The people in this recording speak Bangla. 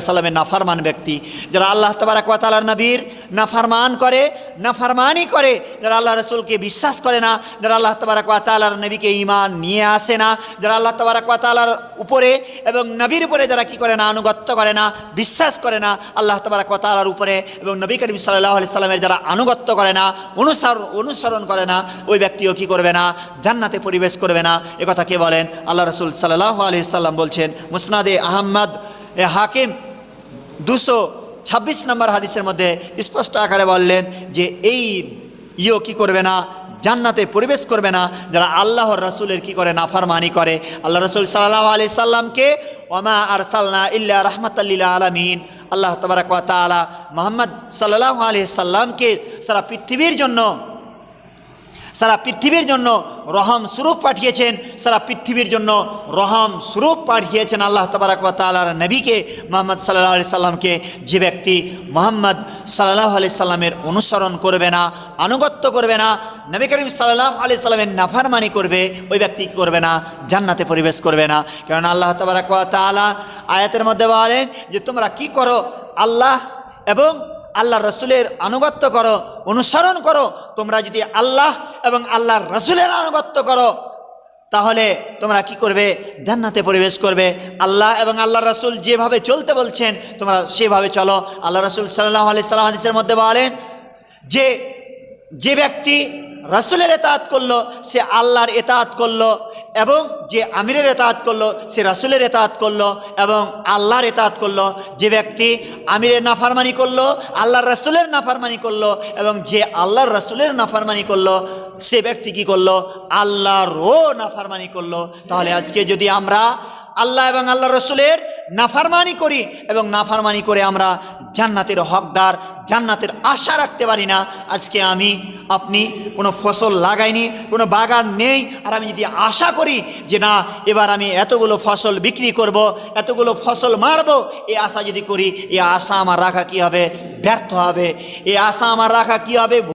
সাল্লামের নাফারমান ব্যক্তি, যারা আল্লাহ তবারাক তালার নবীর নাফারমান করে নাফারমানই করে, যারা আল্লাহ রসুলকে বিশ্বাস করে না, যারা আল্লাহ তবারাক তালার নবীকে ইমান নিয়ে আসে না, যারা আল্লাহ তবারাক তালার উপরে এবং নবীর উপরে যারা কি করে না, আনুগত্য করে না, বিশ্বাস করে না, আল্লাহ তবারাক তালার উপরে এবং নবী করিম সাল্লাহ আলি সাল্লামের যারা আনুগত্য করে না অনুসরণ অনুসরণ করে না, ওই ব্যক্তিও কি করবে না, জান্নাতে পরিবেশ করবে না। একথা কে বলেন? আল্লাহ রসুল সাল্লাহ আলি সাল্লাম বলছেন, মুসনাদে আহম্মদ হাকিম দুশো ছাব্বিশ নম্বর হাদিসের মধ্যে স্পষ্ট আকারে বললেন যে এই ইও কি করবে না? জান্নাতে পরিবেশ করবে না। যারা আল্লাহর রসুলের কি করে? নাফারমানি করে। আল্লাহ রসুল সাল্লাহ আলি সাল্লামকে ওমা আর সাল্লা ইল্লা রহমতাল্লিল আলমিন, আল্লাহ তবরাক তালা মোহাম্মদ সাল্লাহ আলি সাল্লামকে সারা পৃথিবীর জন্য সারা পৃথিবীর জন্য রহম স্বরূপ পাঠিয়েছেন, সারা পৃথিবীর জন্য রহম স্বরূপ পাঠিয়েছেন আল্লাহ তবারাক তালার নবীকে, মোহাম্মদ সাল্লাহ আলি সাল্লামকে। যে ব্যক্তি মোহাম্মদ সাল্লাহ আলি সাল্লামের অনুসরণ করবে না, আনুগত্য করবে না, নবী করিম সাল্লাহ আলি সাল্লামের নাফারমানি করবে, ওই ব্যক্তি করবে না? জান্নাতে পরিবেশ করবে না। কারণ আল্লাহ তবারাক তালা আয়াতের মধ্যে বলেন যে, তোমরা কি করো? আল্লাহ এবং আল্লাহ রসুলের আনুগত্য করো, অনুসরণ করো। তোমরা যদি আল্লাহ এবং আল্লাহর রসুলের আনুগত্য করো, তাহলে তোমরা কি করবে? জান্নাতে পরিবেশ করবে। আল্লাহ এবং আল্লাহ রসুল যেভাবে চলতে বলছেন, তোমরা সেভাবে চলো। আল্লাহ রসুল সাল্লাহ আলি সাল্লাম হাদিসের মধ্যে বলেন, যে যে ব্যক্তি রসুলের এতাত করল, সে আল্লাহর এতাত করল এবং যে আমিরের এতাত করল, সে রাসুলের এতাত করল এবং আল্লাহর এতাত করল। যে ব্যক্তি আমিরের নাফারমানি করল, আল্লাহর রাসুলের নাফারমানি করল এবং যে আল্লাহর রাসুলের নাফারমানি করল সে ব্যক্তি কি করল? আল্লাহরও নাফারমানি করল। তাহলে আজকে যদি আমরা আল্লাহ এবং আল্লাহ রসুলের নাফারমানি করি এবং নাফারমানি করে আমরা জান্নাতের হকদার, জান্নাতের আশা রাখতে পারি না, আজকে আমি, আপনি কোনো ফসল লাগাইনি, কোনো বাগান নেই, আর আমি যদি আশা করি যে না, এবার আমি এতগুলো ফসল বিক্রি করব, এতগুলো ফসল মারব এই আশা যদি করি এই আশা আমার রাখা কি হবে? ব্যর্থ হবে। এই আশা আমার রাখা কি হবে?